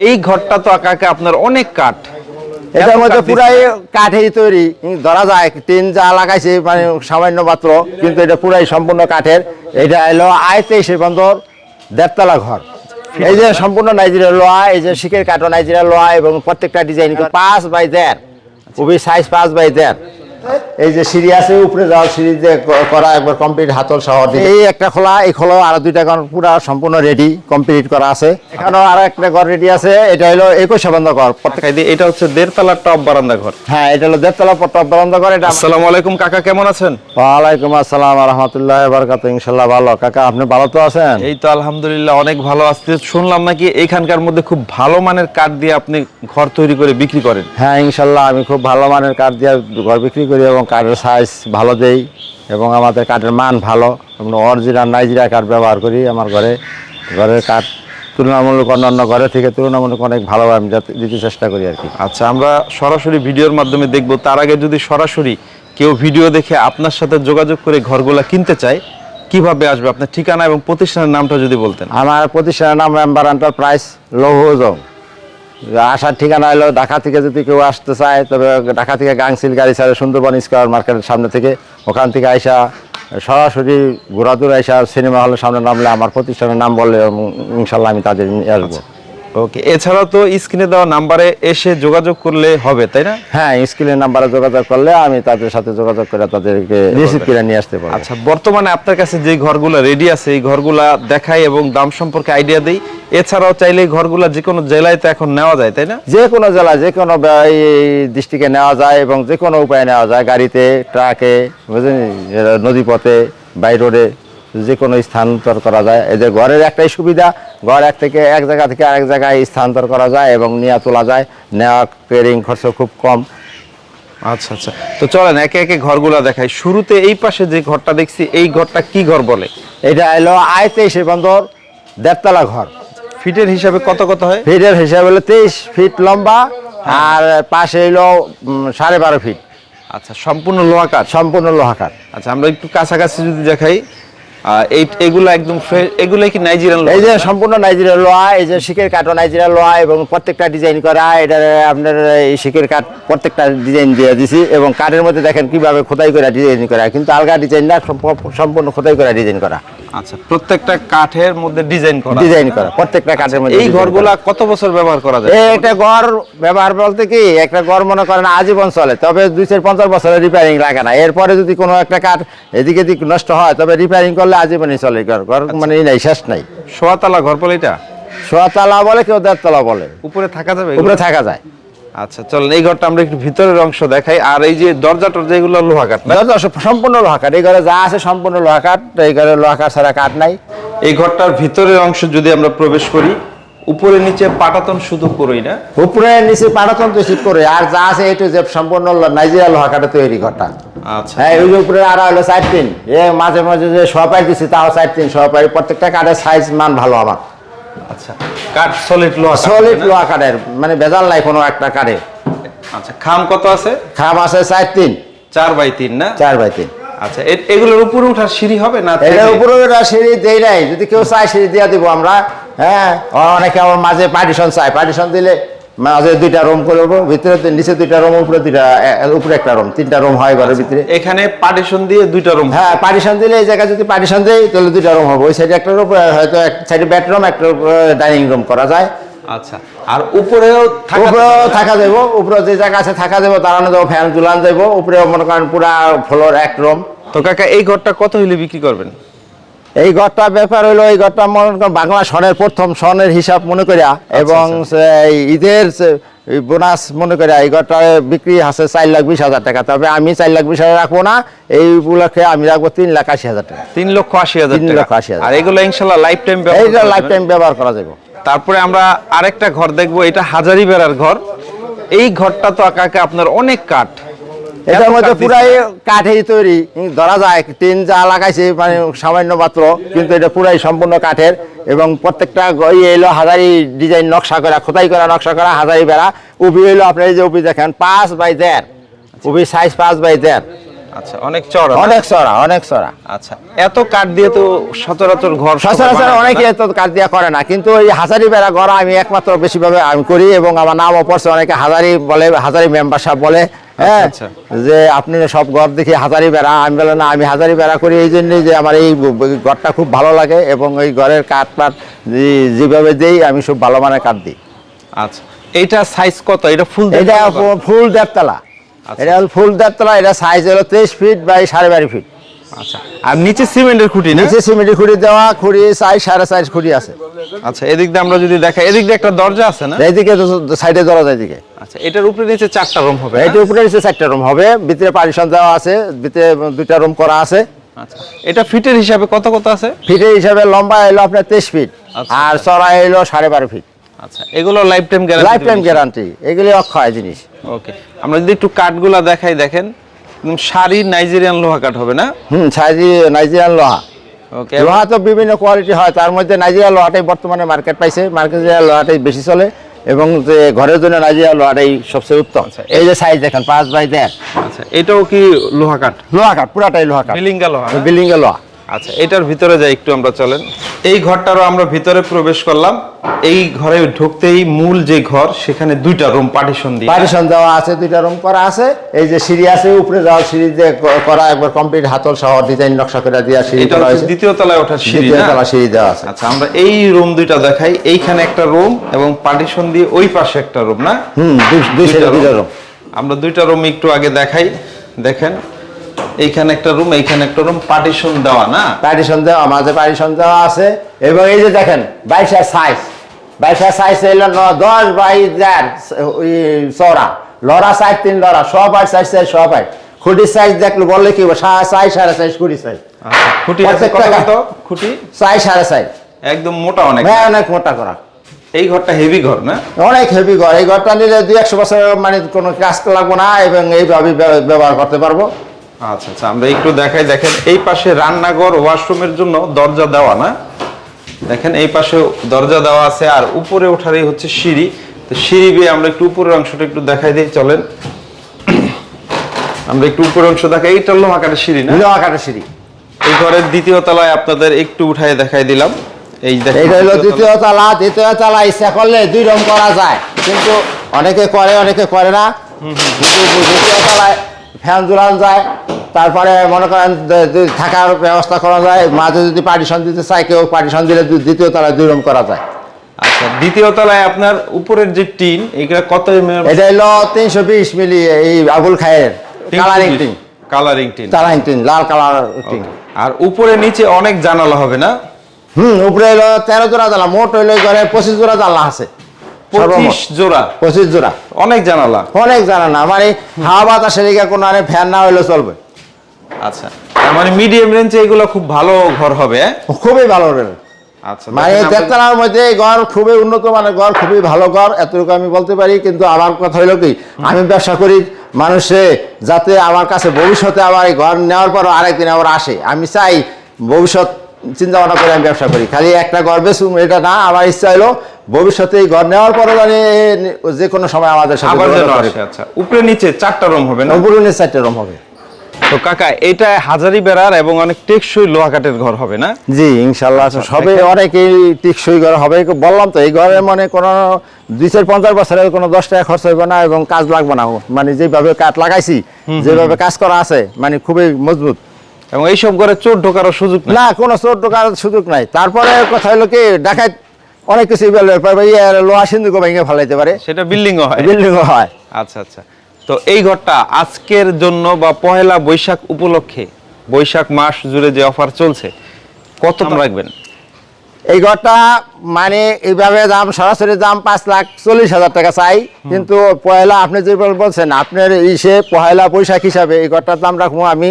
এই ঘরটা তো আকাকে আপনার অনেক কাঠ। এটার মধ্যে পুরাই তৈরি। ধরা যায় টিন যা লাগাইছে মানে সামান্য মাত্র কিন্তু এটা পুরাই সম্পূর্ণ কাঠের। এটা এলো আয় তেইশে বন্দর দেড়তলা ঘর। এই যে সম্পূর্ণ নাইজেরিয়া লোয়া এই যে শিখের নাইজেরিয়া লোয়া এবং প্রত্যেকটা ডিজাইন পাঁচ বাই দেড়। খুবই সাইজ পাঁচ বাই দেড়। এই যে সিঁড়ি আছে উপরে যাওয়ার সিঁড়ি যে করা একবার কমপ্লিট হাতল সহ এই একটা খোলা এই খোলা আর দুইটা ঘর পুরা সম্পূর্ণ রেডি কমপ্লিট করা আছে। এখানেও আর একটা ঘর রেডি আছে এটা হলো একুশে বন্ধ ঘর। দিই এটা হচ্ছে দেড়তলা টপ বারান্দা ঘর। হ্যাঁ এটা হলো দেড়তলা পট্টপ বন্ধ করে এটা আসসালামু আলাইকুম কাকা কেমন আছেন? ওয়ালাইকুম আসসালাম রহমতুল্লাহ বারকাত ইনশাল্লাহ ভালো। কাকা আপনি ভালো তো আছেন? এই তো আলহামদুলিল্লাহ অনেক ভালো আসছে শুনলাম নাকি এখানকার মধ্যে খুব ভালো মানের কাঠ দিয়ে আপনি ঘর তৈরি করে বিক্রি করেন? হ্যাঁ ইনশাল্লাহ আমি খুব ভালো মানের কাঠ দিয়ে ঘর বিক্রি করি এবং কাঠের সাইজ ভালো দেই এবং আমাদের কাঠের মান ভালো আমরা অরিজিনাল নাইজেরিয়া কাঠ ব্যবহার করি আমার ঘরে। ঘরের কাঠ তুলনামূলক অন্যান্য ঘরে থেকে তুলনামূলক অনেক ভালো আমি দিতে চেষ্টা করি আর কি। আচ্ছা আমরা সরাসরি ভিডিওর মাধ্যমে দেখব তার আগে যদি সরাসরি কেউ ভিডিও দেখে আপনার সাথে যোগাযোগ করে ঘরগুলা কিনতে চায় কীভাবে আসবে? আপনার ঠিকানা এবং প্রতিষ্ঠানের নামটা যদি বলতেন। আমার প্রতিষ্ঠানের নাম মেম্বার এন্টারপ্রাইজ লৌহজং আসার ঠিকানা হলো ঢাকা থেকে যদি কেউ আসতে চায় তবে ঢাকা থেকে গাংসিল গাড়ি ছাড়ে সুন্দরবন স্কোয়ার মার্কেটের সামনে থেকে ওখান থেকে আইসা সরাসরি ঘোরাদুর আইসা সিনেমা হলের সামনে নামলে আমার প্রতিষ্ঠানের নাম বললে ইনশাল্লাহ আমি তাদের নিয়ে আসব। ওকে এছাড়াও তো স্ক্রিনে দেওয়া নাম্বারে এসে যোগাযোগ করলে হবে তাই না? হ্যাঁ স্ক্রিনের নাম্বারে যোগাযোগ করলে আমি তাদের সাথে যোগাযোগ করে তাদেরকে রিসিভ করে নিয়ে আসতে পারব। আচ্ছা বর্তমানে আপনার কাছে যে ঘরগুলো রেডি আছে এই ঘরগুলা দেখাই এবং দাম সম্পর্কে আইডিয়া দেই। এছাড়াও চাইলে ঘরগুলা যে কোনো জেলায় তো এখন নেওয়া যায় তাই না? যে কোনো জেলায় যে কোনো ডিস্ট্রিক্টে নেওয়া যায় এবং যে কোনো উপায়ে নেওয়া যায় গাড়িতে ট্রাকে বুঝলেন নদী পথে বাই রোডে যে কোনো স্থানান্তর করা যায়। এদের ঘরের একটাই সুবিধা ঘর এক থেকে এক জায়গা থেকে আরেক জায়গায় স্থানান্তর করা যায় এবং নিয়ে তোলা যায়। নেওয়া কেরিং খরচ খুব কম। আচ্ছা আচ্ছা। তো চলেন একে একে ঘরগুলা দেখাই। শুরুতে এই পাশে যে ঘরটা দেখছি এই ঘরটা কি ঘর বলে? এটা এলো আয় তেইশে বন্দর দেড়তলা ঘর। ফিটের হিসাবে কত কত হয়? ফিটের হিসাবে হলো তেইশ ফিট লম্বা আর পাশে এলো সাড়ে বারো ফিট। আচ্ছা সম্পূর্ণ লোহা কাঠ সম্পূর্ণ লোহাকার। আচ্ছা আমরা একটু কাছাকাছি যদি দেখাই এই এগুলা একদম এগুলা কি নাইজেরিয়ান এই যে সম্পূর্ণ লোহা এই যে কাঠও নাইজেরিয়া লোহা এবং প্রত্যেকটা ডিজাইন করা এটা আপনার এই কাঠ প্রত্যেকটা ডিজাইন দিয়ে দিছি এবং কাঠের মধ্যে দেখেন কীভাবে খোদাই করা ডিজাইন করা। কিন্তু আলগা ডিজাইন না সম্পূর্ণ খোদাই করা ডিজাইন করা। আচ্ছা প্রত্যেকটা কাঠের মধ্যে ডিজাইন করা। ডিজাইন করা প্রত্যেকটা কাঠের মধ্যে এই ঘরগুলা কত বছর ব্যবহার করা যায়? একটা ঘর ব্যবহার বলতে কি একটা ঘর মনে করেন আজীবন চলে তবে দুই চার পঞ্চাশ বছরের রিপেয়ারিং লাগে না। এরপরে যদি কোনো একটা কাঠ এদিকে দিক নষ্ট হয় তবে রিপেয়ারিং করলে আজীবনই চলে। ঘর ঘর মানে নাই শেষ নাই। সোয়াতলা ঘর বলে এটা? সোয়াতলা বলে কেউ দেড়তলা বলে। উপরে থাকা যাবে উপরে থাকা যায়। আচ্ছা চলেন এই ঘরটা আমরা একটু ভিতরের অংশ দেখাই। আর এই যে দরজা টরজা এগুলো লোহা কাঠ? দরজা সম্পূর্ণ লোহা কাঠ এই ঘরে যা আছে সম্পূর্ণ লোহা কাঠ এই ঘরে লোহা কাঠ ছাড়া কাঠ নাই। এই ঘরটার ভিতরের অংশ যদি আমরা প্রবেশ করি উপরে নিচে পাটাতন শুধু করই না? উপরে নিচে পাড়াতন্ত্র শীত করে। আর যা আছে এটু যে সম্পূর্ণ নাইজেরিয়া লোহা কাঠে তৈরি ঘরটা। আচ্ছা। হ্যাঁ ওই যে উপরে আর হলো সাইড তিন এ মাঝে মাঝে যে সহপাই দিচ্ছি তাও সাইড তিন সহপাই প্রত্যেকটা কাঠের সাইজ মান ভালো আমার। আচ্ছা। কাঠ সলিড লোহা সলিড লোহা কাঠের মানে বেজাল নাই কোনো একটা কাঠে। আচ্ছা খাম কত আছে? খাম আছে চার তিন চার বাই তিন না? চার বাই তিন। আচ্ছা এগুলোর উপরে ওঠার সিঁড়ি হবে না এটার? উপরে ওঠার সিঁড়ি দেই নাই। যদি কেউ চায় সিঁড়ি দিয়ে দিব আমরা। হ্যাঁ? অনেকে আমার মাঝে পার্টিশন চাই পার্টিশন দিলে মাঝে দুইটা রুম করব ভিতরে নিচে দুইটা রুম উপরে দুইটা উপরে একটা রুম তিনটা রুম হয় ঘরের ভিতরে। এখানে পার্টিশন দিয়ে দুইটা রুম হ্যাঁ পার্টিশন দিলে এই জায়গায় যদি পার্টিশন দেই তাহলে দুইটা রুম হবে। ওই সাইডে একটা রুম হয়তো এক সাইডে বেডরুম একটা ডাইনিং রুম করা যায়। আচ্ছা আর উপরেও থাকা উপরেও থাকা যাব উপরে যে জায়গা আছে থাকা যাব দাঁড়ানো যাব ফ্যান ঝুলান যাব উপরেও মনে করেন পুরা ফ্লোর এক রুম। তো কাকা এই ঘরটা কত হইলে বিক্রি করবেন? এই ঘরটা ব্যাপার হইল এই ঘরটা মনে করেন বাংলা সনের প্রথম সনের হিসাব মনে করিয়া এবং সে এই ঈদের বোনাস মনে করিয়া এই ঘরটা বিক্রি আছে চার লাখ বিশ হাজার টাকা। তবে আমি চার লাখ বিশ হাজার রাখব না এই উপলক্ষে আমি রাখব তিন লাখ আশি হাজার টাকা। তিন লক্ষ আশি হাজার তিন লক্ষ আশি হাজার। আর এগুলো ইনশাল্লাহ লাইফ টাইম এইটা লাইফ টাইম ব্যবহার করা যাবে। তারপরে আমরা আরেকটা ঘর দেখব এটা হাজারি বেড়ার ঘর। এই ঘরটা তো কাকা আপনার অনেক কাঠ। এটার মধ্যে পুরাই কাঠেরই তৈরি। ধরা যায় টিন যা লাগাইছে মানে সামান্য মাত্র কিন্তু এটা পুরাই সম্পূর্ণ কাঠের। এবং প্রত্যেকটা ইয়ে এলো হাজারি ডিজাইন নকশা করা খোদাই করা নকশা করা হাজারি বেড়া। উবি হইল আপনার এই যে উবি দেখেন পাঁচ বাই দেড়। উবি সাইজ পাঁচ বাই দেড়। আচ্ছা অনেক চড়া অনেক চড়া অনেক চড়া আচ্ছা এত কাঠ দিয়ে তো সচরাচর ঘর সচরাচর অনেকে তো কাজ দিয়া করে না কিন্তু এই হাজারি বেড়া গড়া আমি একমাত্র বেশিভাবে আমি করি এবং আমার নামও পড়ছে অনেকে হাজারি বলে হাজারি মেম্বারশিপ বলে। হ্যাঁ আচ্ছা। যে আপনি সব ঘর দেখি হাজারি বেড়া আমি বলে না আমি হাজারি বেড়া করি এই জন্যই যে আমার এই ঘরটা খুব ভালো লাগে এবং এই ঘরের কাঠ পাট যেভাবে দেই আমি সব ভালো মানের কাঠ দিই আচ্ছা এটা সাইজ কত এটা ফুল এটা ফুল দেড়তলা আচ্ছা। এটা হল ফুল দেড়তলা এটা সাইজ হলো তেইশ ফিট বাই সাড়ে বারো ফিট আচ্ছা। আর নিচে সিমেন্টের খুঁটি না? নিচে সিমেন্টের খুঁড়ি দেওয়া খুঁড়ি সাইজ সাড়ে সাইজ খুঁড়ি আছে। আচ্ছা এদিক দিয়ে আমরা যদি দেখাই এদিক দিয়ে একটা দরজা আছে না? এইদিকে সাইডে দরজা এদিকে। আচ্ছা এটার উপরে নিচে চারটা রুম হবে না? এইটার উপরে নিচে চারটা রুম হবে ভিতরে পারিশন দেওয়া আছে ভিতরে দুইটা রুম করা আছে। আচ্ছা এটা ফিটের হিসাবে কত কত আছে? ফিটের হিসাবে লম্বা এলো আপনার তেইশ ফিট আচ্ছা। আর চড়া এলো সাড়ে বারো ফিট। আচ্ছা এগুলো life time guarantee life time guarantee এগুলি অক্ষয় জিনিস। ওকে আমরা যদি একটু কাঠগুলা দেখাই দেখেন। একদম শাড়ি নাইজেরিয়ান লোহা কাঠ হবে না? হুম শাড়ি নাইজেরিয়ান লোহা। ওকে লোহা তো বিভিন্ন কোয়ালিটি হয় তার মধ্যে নাইজেরিয়া লোহাটাই বর্তমানে মার্কেট পাইছে। মার্কেটের লোহাটাই বেশি চলে এবং যে ঘরের জন্য নাইজেরিয়া লোহাটাই সবচেয়ে উত্তম। আচ্ছা, এই যে সাইজ দেখেন পাঁচ বাই দেড়। আচ্ছা এটাও কি লোহা কাঠ লোহা কাঠ পুরাটাই লোহা কাঠ বিলিঙ্গা লোহা বিলিঙ্গা লোহা। আচ্ছা এটার ভিতরে যাই একটু আমরা চলেন। এই ঘরটারও আমরা ভিতরে প্রবেশ করলাম। এই ঘরে ঢুকতেই মূল যে ঘর সেখানে দুইটা রুম পার্টিশন দিয়ে। পার্টিশন দেওয়া আছে দুইটা রুম করা আছে। এই যে সিঁড়ি আছে উপরে যাওয়ার সিঁড়ি দিয়ে করা একবার কমপ্লিট হাতল সহ ডিজাইন নকশা করে দেওয়া সিঁড়ি করা হয়েছে। দ্বিতীয় তলায় ওঠার সিঁড়ি দ্বিতীয় না? তলা সিঁড়ি দেওয়া আছে। আচ্ছা আমরা এই রুম দুইটা দেখাই। এইখানে একটা রুম এবং পার্টিশন দিয়ে ওই পাশে একটা রুম না? হুম দুই- দুই দুইটা। রুম আমরা দুইটা রুম একটু আগে দেখাই। দেখেন এইখানে একটা রুম এইখানে একটা রুম পার্টিশন দেওয়া না? পার্টিশন দেওয়া মাঝে পার্টিশন দেওয়া আছে। এবং এই যে দেখেন বাইশের সাইজ বাইশের সাইজ এলো দশ বাই দেড় চড়া লড়া সাইজ তিন লড়া সব আর সাইজ সাইজ সব আর খুঁটির সাইজ দেখলে বললে কি সাইজ সাড়ে সাইজ খুঁটি সাইজ আচ্ছা, খুঁটি খুঁটি? সাইজ সাড়ে সাইজ একদম মোটা অনেক। হ্যাঁ অনেক মোটা করা। এই ঘরটা হেভি ঘর না? অনেক হেভি ঘর। এই ঘরটা নিলে দুই একশো বছর মানে কোনো কাজ লাগবো না এবং এইভাবে ব্যবহার করতে পারব। আচ্ছা আচ্ছা আমরা একটু দেখাই দেখেন এই পাশে রান্নাঘর ওয়াশরুমের জন্য দরজা দেওয়া না। দেখেন এই পাশে দরজা দেওয়া আছে আর উপরে ওঠারই হচ্ছে সিঁড়ি। তো সিঁড়ি বেয়ে আমরা একটু উপরের অংশটা একটু দেখাই দিই চলেন। আমরা একটু উপরের অংশ দেখাই এইটা হলো আকারের সিঁড়ি না? কাঠের সিঁড়ি। এই ঘরের দ্বিতীয় তলায় আপনাদের একটু উঠায় দেখাই দিলাম। এই দেখেন এইটা হলো দ্বিতীয় তলা দ্বিতীয় তলা ইচ্ছা করলে দুই রকম করা যায় কিন্তু অনেকে করে অনেকে করে না। দ্বিতীয় তলায় ফ্যান ঝুলানো যায় তারপরে মনে করেন থাকার ব্যবস্থা করা যায় মাঝে যদি পার্টিশন দিতে চায় কেউ পার্টিশন দিলে দ্বিতীয় তলায় দুই রকম করা যায়। আচ্ছা দ্বিতীয় তলায় আপনার উপরের যে টিন এগুলা কত mm এটা হলো তিনশো বিশ মিলি এই Abul Khayer colouring tin. Colouring tin. Colouring tin লাল কালার টিন। আর উপরে নিচে অনেক জানালা হবে না? হুম উপরে হলো তেরো জোড়া জানলা মোট হইল ঘরে পঁচিশ জোড়া জানলা আছে। পঁচিশ জোড়া। পঁচিশ জোড়া। অনেক জানালা। অনেক জানা না মানে হাওয়া বাতাসের দিকে কোনো আরে ফ্যান না হইলে চলবে। আচ্ছা। মানে মিডিয়াম রেঞ্জে এগুলো খুব ভালো ঘর হবে হ্যাঁ? খুবই ভালো আচ্ছা মানে দেখেন মধ্যে ঘর খুবই উন্নত মানের ঘর খুবই ভালো ঘর এতটুকু আমি বলতে পারি। কিন্তু আমার কথা হইল কি আমি ব্যবসা করি মানুষে যাতে আমার কাছে ভবিষ্যতে আবার এই ঘর নেওয়ার পর আরেকদিন আবার আসে। আমি চাই ভবিষ্যৎ চিন্তা ভাবনা করে আমি ব্যবসা করি। খালি একটা বেচুম এটা না আমার ইচ্ছা হলো ভবিষ্যতে এই ঘর নেওয়ার পরে জানি যে কোনো সময় আমাদের সাথে আচ্ছা। উপরে নিচে চারটা রুম হবে না? উপরে নিচে চারটে রুম হবে। তো কাকা এটা হাজারি বেড়ার এবং অনেক টেকসই লোহা কাঠের ঘর হবে না? জি ইনশাল্লাহ সবে অনেকেই টিকসই ঘর হবে। বললাম তো এই ঘরে মানে কোনো দুই চার পঞ্চাশ বছরের কোনো দশ টাকা খরচ হইবে না এবং কাজ লাগবে না। মানে যেভাবে কাঠ লাগাইছি যেভাবে কাজ করা আছে মানে খুবই মজবুত। এবং এইসব ঘরে চোর ঢোকারও সুযোগ না কোনো চোর ঢোকার সুযোগ নাই। তারপরে কথা হলো কি ডাকাত অনেক কিছু লোহা সিন্ধুক ভেঙে ফেলাইতে পারে। সেটা বিল্ডিংও হয়। বিল্ডিংও হয়। আচ্ছা আচ্ছা। তো এই ঘরটা আজকের জন্য বা পহেলা বৈশাখ উপলক্ষে বৈশাখ মাস জুড়ে যে অফার চলছে কত দাম রাখবেন? এই ঘরটা মানে এইভাবে দাম সরাসরি দাম পাঁচ লাখ চল্লিশ হাজার টাকা চাই। কিন্তু পয়লা আপনি যে বলছেন আপনার ইসে পয়লা বৈশাখ হিসাবে এই ঘরটার দাম রাখব আমি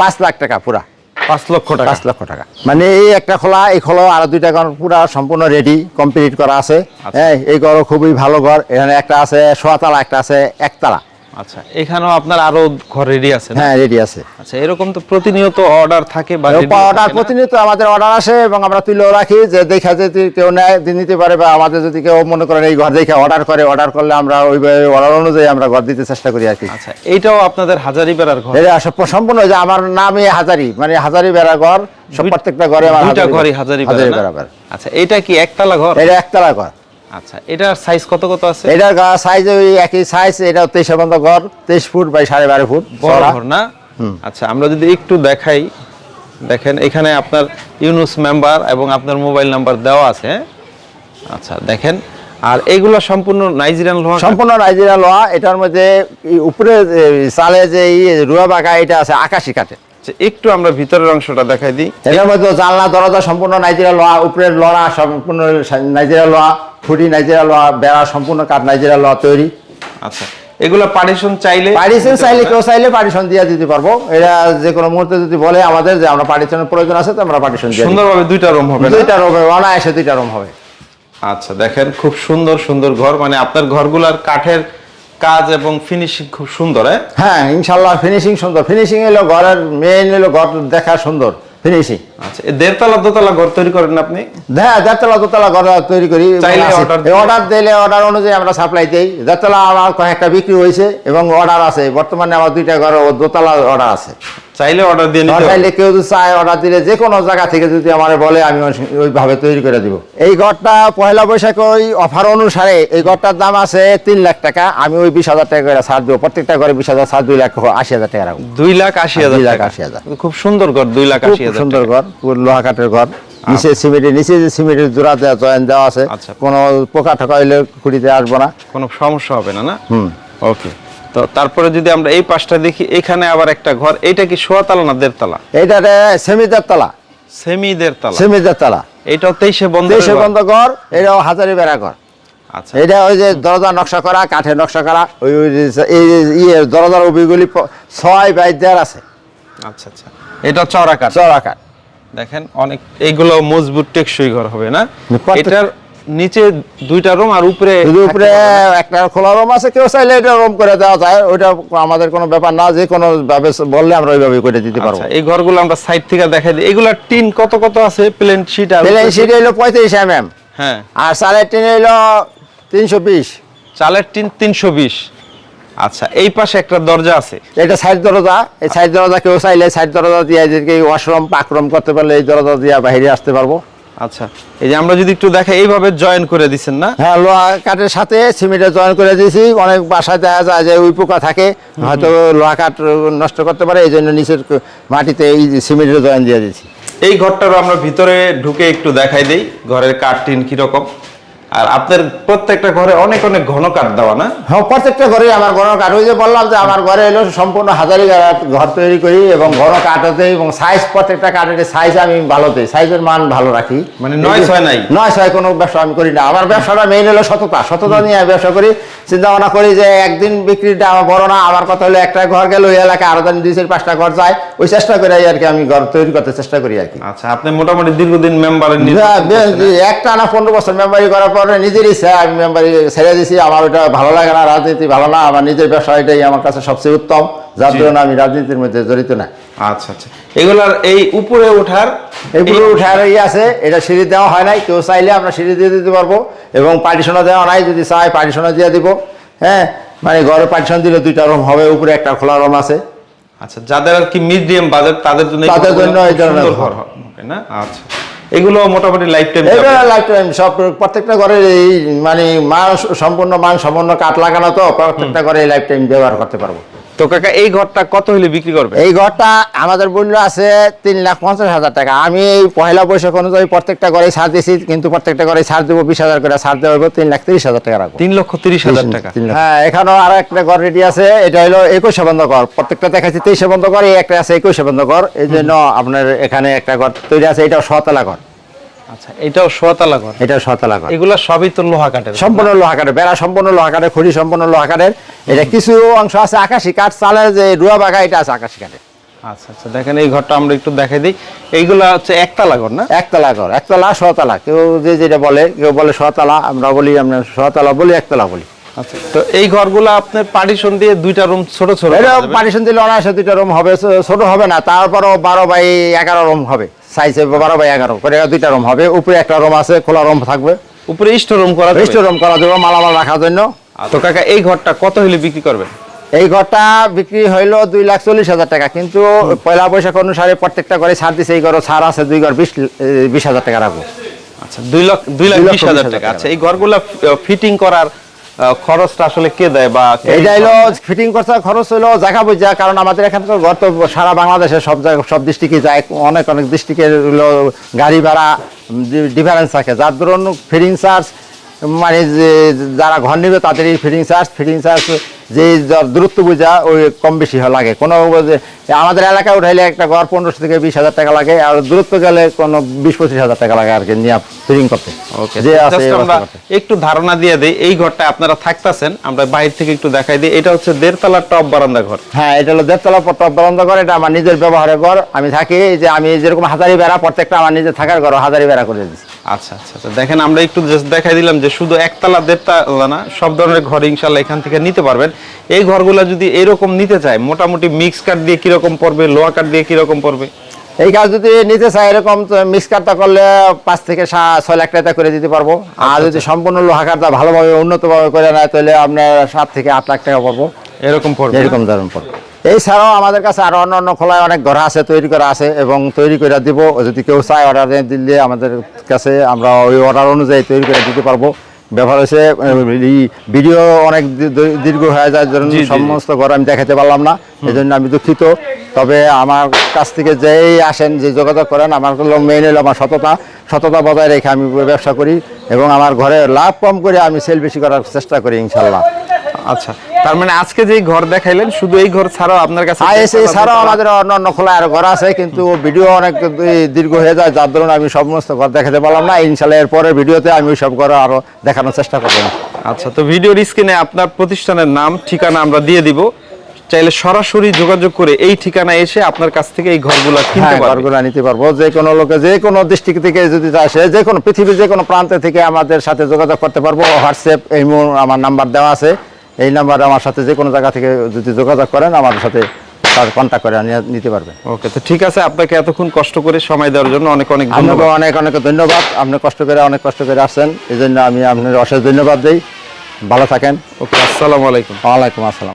পাঁচ লাখ টাকা পুরা। পাঁচ লক্ষ টাকা? পাঁচ লক্ষ টাকা। মানে এই একটা খোলা এই খোলা আর দুইটা ঘর পুরা সম্পূর্ণ রেডি কমপ্লিট করা আছে। আচ্ছা। হ্যাঁ এই ঘর খুবই ভালো ঘর। এখানে একটা আছে সোয়াতলা একটা আছে একতলা। আচ্ছা এখানেও আপনার আরও ঘর রেডি আছে হ্যাঁ রেডি আছে। আচ্ছা এরকম তো প্রতিনিয়ত অর্ডার থাকে বা অর্ডার প্রতিনিয়ত আমাদের অর্ডার আসে এবং আমরা তুলেও রাখি যে দেখা যদি কেউ নেয় নিতে পারে বা আমাদের যদি কেউ মনে করেন এই ঘর দেখে অর্ডার করে অর্ডার করলে আমরা ওইভাবে অর্ডার অনুযায়ী আমরা ঘর দিতে চেষ্টা করি আর কি। আচ্ছা এইটাও আপনাদের হাজারি বেড়ার ঘর? এটা সম্পূর্ণ যে আমার নামই হাজারি মানে হাজারি বেড়া ঘর সব প্রত্যেকটা ঘরে আমার হাজারি ঘরই বেড়া। বেড়া। আচ্ছা এটা কি একতলা ঘর? এটা একতলা ঘর। আচ্ছা এটার সাইজ কত কত আছে? এটার সাইজ ওই একই সাইজ এটা তেইশ বন্ধ ঘর তেইশ ফুট বাই সাড়ে বারো ফুট বড় না? আচ্ছা আমরা যদি একটু দেখাই দেখেন এখানে আপনার ইউনুস মেম্বার এবং আপনার মোবাইল নাম্বার দেওয়া আছে হ্যাঁ? আচ্ছা দেখেন আর এগুলো সম্পূর্ণ নাইজেরিয়ান লোহা সম্পূর্ণ নাইজেরিয়া লোহা এটার মধ্যে উপরে চালে যে রুয়া বাঁকা এটা আছে আকাশি কাঠে আচ্ছা, একটু আমরা ভিতরের অংশটা দেখাই দিই। এটার মধ্যে জানলা দরজা সম্পূর্ণ নাইজেরিয়া লোহা উপরের লড়া সম্পূর্ণ নাইজেরিয়া লোহা খুঁটি নাইজেরিয়া লোহা বেড়া সম্পূর্ণ কাঠ নাইজেরিয়া লোহা তৈরি। আচ্ছা এগুলো পার্টিশন চাইলে পার্টিশন চাইলে কেউ চাইলে পার্টিশন দিয়ে দিতে পারব। এটা যে কোনো মুহূর্তে যদি বলে আমাদের যে আমরা পার্টিশনের প্রয়োজন আছে তো আমরা পার্টিশন দিই। সুন্দরভাবে দুইটা রুম হবে দুইটা রুম হবে অনায়াসে দুইটা রুম হবে। আচ্ছা দেখেন খুব সুন্দর সুন্দর ঘর। মানে আপনার ঘরগুলার কাঠের কাজ এবং ফিনিশিং খুব সুন্দর হ্যাঁ? হ্যাঁ ইনশাল্লাহ ফিনিশিং সুন্দর। ফিনিশিং এলো ঘরের মেইন এলো ঘর দেখা সুন্দর। ফিনিশিং আচ্ছা দেড়তলা দোতলা ঘর তৈরি করেন আপনি? হ্যাঁ দেড়তলা দোতলা ঘর তৈরি করি। চাইলে order দিলে- অর্ডার দিলে অর্ডার অনুযায়ী আমরা সাপ্লাই দিই। দেড়তলা আমার কয়েকটা বিক্রি হয়েছে এবং অর্ডার আছে। বর্তমানে আমার দুইটা ঘর দোতলা অর্ডার আছে। চাইলে অর্ডার দিয়ে নিতে চাইলে কেউ যদি চায় অর্ডার দিলে যে কোনো জায়গা থেকে যদি আমার বলে আমি ওইভাবে তৈরি করে দিব। এই ঘরটা পয়লা বৈশাখ ওই অফার অনুসারে এই ঘরটার দাম আছে তিন লাখ টাকা। আমি ওই বিশ হাজার টাকা করে ছাড় দেবো। প্রত্যেকটা ঘরে বিশ হাজার ছাড় দুই লাখ আশি হাজার টাকা রাখব। দুই লাখ আশি হাজার দুই লাখ আশি হাজার। খুব সুন্দর ঘর দুই লাখ আশি হাজার সুন্দর ঘর পুরো লোহা কাঠের ঘর নিচে সিমেন্টের নিচে যে সিমেন্টের জোড়া দেওয়া জয়েন দেওয়া আছে আচ্ছা। কোনো পোকা ঠোকা হইলে খুঁড়িতে আসব না। কোনো সমস্যা হবে না না? হুম। ওকে তো তারপরে যদি আমরা এই পাশটা দেখি এখানে আবার একটা ঘর এইটা কি সোয়াতলা না দেড়তলা এইটাতে সেমিদার তলা। সেমি দেড়তলা সেমিদার তলা। এটাও তেইশে বন্ধ দেশে বন্ধ ঘর এটাও হাজারি বেড়া ঘর। আচ্ছা। এটা ওই যে দরজা নকশা করা কাঠের নকশা করা ওই ইয়ে দরজার উবিগুলি ছয় বাই দেড় আছে। আচ্ছা আচ্ছা। এটা কাঠ। চড়া কাঠ। দেখেন অনেক এইগুলো মজবুত টেকসই ঘর হবে না? এটার নিচে দুইটা রুম আর উপরে উপরে পারবে? একটা খোলা রুম আছে কেউ চাইলে এটা রুম করে দেওয়া যায়। ওইটা আমাদের কোনো ব্যাপার না যে কোনো ভাবে বললে আমরা ওইভাবে করে দিতে পারব। আচ্ছা এই ঘরগুলো আমরা সাইড থেকে দেখাই দিই। এগুলা টিন কত কত আছে? প্লেন শিট আর প্লেন সিট হইল পঁয়ত্রিশ এম এম হ্যাঁ। আর সাড়ে তিন হইল তিনশো বিশ। চালের টিন তিনশো বিশ। আচ্ছা এই পাশে একটা দরজা আছে। এটা সাইড দরজা। এই সাইড দরজা কেউ চাইলে সাইড দরজা দিয়ে এদেরকে ওয়াশরুম পাকরুম করতে পারলে এই দরজা দিয়ে বাইরে আসতে পারব। আচ্ছা এই যে আমরা যদি একটু দেখে এইভাবে জয়েন করে দিচ্ছেন না? হ্যাঁ লোহা কাঠের সাথে সিমেন্টের জয়েন করে দিয়েছি। অনেক বাসায় দেখা যায় যে উই পোকা থাকে হয়তো লোহা কাঠ নষ্ট করতে পারে এই জন্য নিচের মাটিতে এই সিমেন্টের জয়েন দিয়ে দিয়েছি। এই ঘরটারও আমরা ভিতরে ঢুকে একটু দেখাই দিই ঘরের কাঠ টিন কীরকম। আর আপনার প্রত্যেকটা ঘরে অনেক অনেক ঘন কাঠ দেওয়া না? হ্যাঁ প্রত্যেকটা ঘরে আমার ঘন কাঠ। ওই যে বললাম যে আমার ঘরে এলো সম্পূর্ণ হাজারি ঘর তৈরি করি এবং ঘন কাঠ হতে এবং সাইজ প্রত্যেকটা কাঠের সাইজ আমি ভালো দিই। সাইজের মান ভালো রাখি। মানে নয় ছয় নাই? নয় ছয় কোনো ব্যবসা আমি করি না। আমার ব্যবসাটা মেইন হলো সততা। সততা নিয়ে ব্যবসা করি। চিন্তা ভাবনা করি যে একদিন বিক্রিটা আমার বড় না আমার কথা হলো একটা ঘর গেল ওই এলাকায় আরও দিন দুই চার পাঁচটা ঘর যায় ওই চেষ্টা করি আর কি আমি ঘর তৈরি করতে চেষ্টা করি আর কি। আচ্ছা আপনি মোটামুটি দীর্ঘদিন মেম্বারের যা, একটা না পনেরো বছর মেম্বারি করার পরে নিজের ইচ্ছা আমি মেম্বারি ছেড়ে দিছি আমার ওটা ভালো লাগে না রাজনীতি ভালো না আমার নিজের ব্যবসা এটাই আমার কাছে সবচেয়ে উত্তম যার জন্য আমি রাজনীতির মধ্যে জড়িত না। আচ্ছা আচ্ছা। এগুলার এই উপরে ওঠার এগুলো উঠার ইয়ে আছে এটা সিঁড়ি দেওয়া হয় নাই কেউ চাইলে আমরা সিঁড়ি দিয়ে দিতে পারব এবং পার্টিশনও দেওয়া নাই যদি চাই পার্টিশনও দিয়ে দিব। হ্যাঁ মানে ঘরে পার্টিশন দিলে দুইটা রুম হবে উপরে একটা খোলা রুম আছে। আচ্ছা যাদের আর কি মিডিয়াম বাজেট তাদের জন্য তাদের জন্য এই ধরনের ঘর। ঘর হবে না? আচ্ছা। এগুলো মোটামুটি লাইফ টাইম এগুলো লাইফ টাইম সব প্রত্যেকটা ঘরে এই মানে মান সম্পূর্ণ মান সম্পূর্ণ কাঠ লাগানো তো প্রত্যেকটা ঘরে লাইফ টাইম ব্যবহার করতে পারব। তো কাকা এই ঘরটা কত হলে বিক্রি করবে? এই ঘরটা আমাদের মূল্য আছে তিন লাখ পঞ্চাশ হাজার টাকা। আমি এই পয়লা বৈশাখ অনুযায়ী প্রত্যেকটা ঘরে ছাড় দিয়েছি কিন্তু প্রত্যেকটা ঘরে ছাড় দেবো বিশ হাজার করে ছাড় দেওয়া তিন লাখ তিরিশ হাজার টাকা রাখব। তিন লক্ষ তিরিশ হাজার টাকা। হ্যাঁ এখানেও আর একটা ঘর রেডি আছে এটা হলো একুশে বন্ধ ঘর প্রত্যেকটা দেখাচ্ছি তেইশে বন্ধ ঘর এই একটা আছে একুশে বন্ধ ঘর এই জন্য আপনার এখানে একটা ঘর তৈরি আছে এটাও শতলা ঘর। আচ্ছা এটাও সোয়াতলা ঘর? এটাও শতলা ঘর। এগুলা সবই তো লোহা কাঠের। সম্পূর্ণ লোহা কাঠের বেড়া সম্পূর্ণ লোহা কাঠের খুঁড়ি সম্পূর্ণ লোহা কাঠের। এটা কিছু অংশ আছে আকাশি কাঠ চালের যে রুয়া বাগা এটা আছে আকাশি কাঠের। আচ্ছা আচ্ছা দেখেন এই ঘরটা আমরা একটু দেখাই দিই। এইগুলা হচ্ছে একতলা ঘর না? একতলা ঘর একতলা শতলা কেউ যে যেটা বলে কেউ বলে শতলা আমরা বলি আমরা শতলা বলি একতলা বলি। আচ্ছা তো এই ঘরগুলো আপনার পার্টিশন দিয়ে দুইটা রুম ছোট ছোট এটা? পার্টিশন দিলে অনায়াসে দুইটা রুম হবে ছোট হবে না তারপরও বারো বাই এগারো রুম হবে। সাইজে বারো বাই এগারো। করে দুইটা রুম হবে। উপরে একটা রুম আছে খোলা রুম থাকবে। উপরে স্টোর রুম করা স্টোর রুম করা যাবে মালামাল রাখার জন্য। তো কাকা এই ঘরটা কত হলে বিক্রি করবেন? এই ঘরটা বিক্রি হইল দুই লাখ চল্লিশ হাজার টাকা কিন্তু পয়লা বৈশাখ অনুসারে প্রত্যেকটা ঘরে ছাড় দিছে এই ঘর ছাড় আছে দুই ঘর বিশ বিশ হাজার টাকা রাখব। আচ্ছা দুই লাখ দুই লাখ বিশ হাজার টাকা। আচ্ছা এই ঘরগুলা ফিটিং করার খরচটা আসলে কে দেয় বা এটা হলো ফিটিং করছে খরচ হলো জায়গা বুঝা কারণ আমাদের এখানকার ঘর তো সারা বাংলাদেশে সব জায়গা সব ডিস্ট্রিক্টে যায় অনেক অনেক ডিস্ট্রিক্টের হলো গাড়ি ভাড়া ডিফারেন্স থাকে। যার ধরুন ফিটিং চার্জ মানে যে যারা ঘর নেবে তাদের এই ফিটিং চার্জ ফিটিং চার্জ যে দূরত্ব বুঝা ওই কম বেশি লাগে। কোনো আমাদের এলাকায় উঠাইলে একটা ঘর পনেরোশো থেকে বিশ হাজার টাকা লাগে আর দূরত্ব গেলে কোনো বিশ পঁচিশ হাজার টাকা লাগে আর কি নিয়ে ফিটিং করতে। যে আছে আমরা একটু ধারণা দিয়ে দেই এই ঘরটা আপনারা থাকতেছেন আমরা বাইরে থেকে একটু দেখাই দিই এটা হচ্ছে দেড়তলা টপ বারান্দা ঘর। হ্যাঁ এটা হলো দেড়তলা টপ বারান্দা ঘর এটা আমার নিজের ব্যবহারের ঘর। আমি থাকি যে আমি যেরকম হাজারি বেড়া প্রত্যেকটা আমার নিজের থাকার ঘর হাজারি বেড়া করে দিচ্ছি আচ্ছা আচ্ছা আচ্ছা। দেখেন আমরা একটু জাস্ট দেখাই দিলাম যে শুধু একতলা দেড়তলা না সব ধরনের ঘর ইনশাল্লাহ এখান থেকে নিতে পারবেন। এই ঘরগুলো যদি এরকম নিতে চায় মোটামুটি মিক্স কাঠ দিয়ে কীরকম পড়বে লোহা কাঠ দিয়ে কীরকম পড়বে? এই কাজ যদি নিতে চাই এরকম মিক্স কার্ডটা করলে পাঁচ থেকে সা- ছয় লাখ টাকা করে দিতে পারব। আর যদি সম্পূর্ণ লোহা কার্ডটা ভালোভাবে উন্নতভাবে করে নেয় তাহলে আপনার সাত থেকে আট লাখ টাকা পড়ব। এরকম পড়বে এরকম ধরুন পড়বে। এছাড়াও আমাদের কাছে আরও অন্য অন্য খোলায় অনেক ঘর আছে তৈরি করা আছে এবং তৈরি করে দিব। যদি কেউ চায় অর্ডার দিলে আমাদের কাছে আমরা ওই অর্ডার অনুযায়ী তৈরি করে দিতে পারব। ব্যবহার হয়েছে ভিডিও অনেক দীর্ঘ হয়ে যায় জন্য। সমস্ত ঘর আমি দেখাতে পারলাম না এই জন্য আমি দুঃখিত। তবে আমার কাছ থেকে যেই আসেন যে যোগাযোগ করেন আমার মেইন হলো আমার সততা। সততা বজায় রেখে আমি ব্যবসা করি এবং আমার ঘরে লাভ কম করে আমি সেল বেশি করার চেষ্টা করি ইনশাল্লাহ আচ্ছা। তার মানে আজকে যে ঘর দেখাইলেন শুধু এই ঘর ছাড়াও আপনার কাছে এসে এছাড়াও আমাদের অন্য অন্য খোলা আর ঘর আছে কিন্তু ভিডিও অনেক দীর্ঘ হয়ে যায় যার ধরুন আমি সমস্ত ঘর দেখাতে পারলাম না। ইনশাল্লাহ এর পরের ভিডিওতে আমি ওই সব ঘর আরও দেখানোর চেষ্টা করব। আচ্ছা তো ভিডিওর স্ক্রিনে আপনার প্রতিষ্ঠানের নাম ঠিকানা আমরা দিয়ে দিব। চাইলে সরাসরি যোগাযোগ করে এই ঠিকানায় এসে আপনার কাছ থেকে এই ঘরগুলো কিনতে হ্যাঁ পারবে। ঘরগুলো নিতে পারব। যে কোনো লোকে যে কোনো ডিস্ট্রিক্ট থেকে যদি আসে যে কোনো পৃথিবীর যে কোনো প্রান্তে থেকে আমাদের সাথে যোগাযোগ করতে পারব। হোয়াটসঅ্যাপ এই আমার নাম্বার দেওয়া আছে। এই নাম্বারে আমার সাথে যে কোনো জায়গা থেকে যদি যোগাযোগ করেন আমার সাথে তার কন্ট্যাক্ট করে নিতে পারবেন। ওকে তো ঠিক আছে আপনাকে এতক্ষণ কষ্ট করে সময় দেওয়ার জন্য অনেক অনেক ধন্যবাদ। অনেক অনেক ধন্যবাদ আপনি কষ্ট করে অনেক কষ্ট করে আসছেন এই জন্য আমি আপনার অশেষ ধন্যবাদ দিই। ভালো থাকেন। ওকে আসসালামু আলাইকুম। ওয়ালাইকুম আসসালাম।